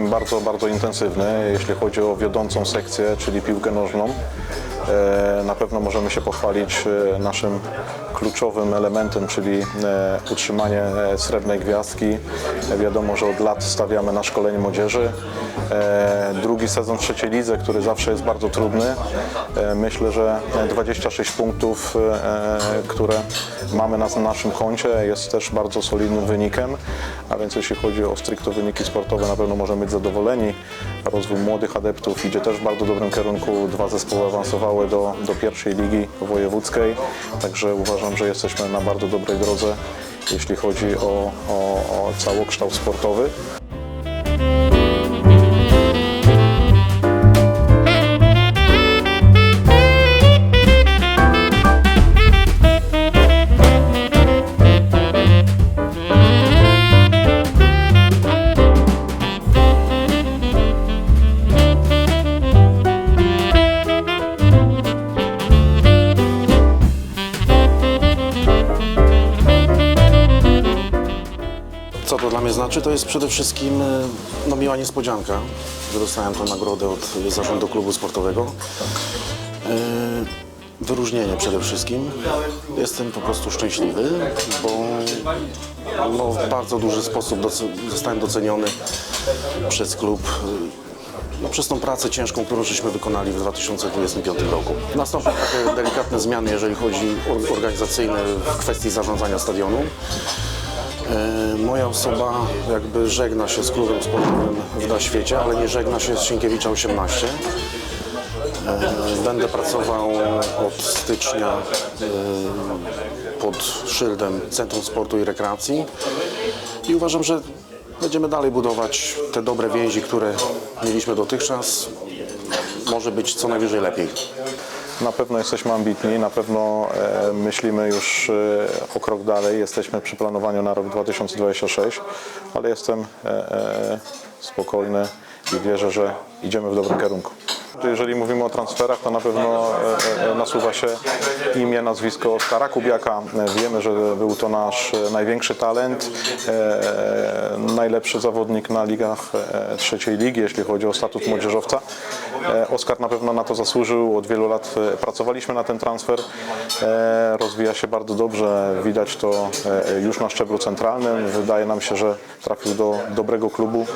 Bardzo, bardzo intensywny, jeśli chodzi o wiodącą sekcję, czyli piłkę nożną. E, Na pewno możemy się pochwalić e, naszym kluczowym elementem, czyli e, utrzymanie e, srebrnej gwiazdki. Wiadomo, że od lat stawiamy na szkolenie młodzieży. E, Drugi sezon trzeciej lidze, który zawsze jest bardzo trudny. Myślę, że 26 punktów, które mamy na naszym koncie jest też bardzo solidnym wynikiem, a więc jeśli chodzi o stricte wyniki sportowe na pewno możemy być zadowoleni. Rozwój młodych adeptów idzie też w bardzo dobrym kierunku. Dwa zespoły awansowały do, do pierwszej ligi wojewódzkiej, także uważam, że jesteśmy na bardzo dobrej drodze, jeśli chodzi o, o, o całokształt sportowy. Co to dla mnie znaczy? To jest przede wszystkim e, no, miła niespodzianka, że dostałem tą nagrodę od zarządu klubu sportowego. E, Wyróżnienie przede wszystkim. Jestem po prostu szczęśliwy, bo no, w bardzo duży sposób zostałem doceniony przez klub. e, No, przez tą pracę ciężką, którą żeśmy wykonali w 2025 roku. Nastąpią takie delikatne zmiany, jeżeli chodzi o organizacyjne w kwestii zarządzania stadionu. E, Moja osoba jakby żegna się z klubem sportowym w Na Świecie, ale nie żegna się z Sienkiewicza 18. E, Będę pracował od stycznia e, pod szyldem Centrum Sportu i Rekreacji i uważam, że będziemy dalej budować te dobre więzi, które mieliśmy dotychczas. Może być co najwyżej lepiej. Na pewno jesteśmy ambitni, na pewno e, myślimy już e, o krok dalej. Jesteśmy przy planowaniu na rok 2026, ale jestem e, spokojny i wierzę, że idziemy w dobrym kierunku. Jeżeli mówimy o transferach, to na pewno e, e, nasuwa się imię, nazwisko Oskara Kubiaka. E, Wiemy, że był to nasz e, największy talent, e, najlepszy zawodnik na ligach e, trzeciej ligi, jeśli chodzi o status młodzieżowca. E, Oskar na pewno na to zasłużył. Od wielu lat e, pracowaliśmy na ten transfer. E, Rozwija się bardzo dobrze. Widać to e, już na szczeblu centralnym. Wydaje nam się, że trafił do dobrego klubu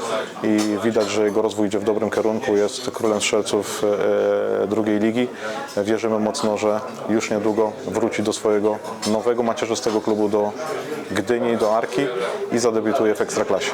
i widać, że jego rozwój idzie w dobrym kierunku. Jest królem strzelców e, drugiej ligi. Wierzymy mocno, że już niedługo wróci do swojego nowego macierzystego klubu do Gdyni, do Arki i zadebiutuje w Ekstraklasie.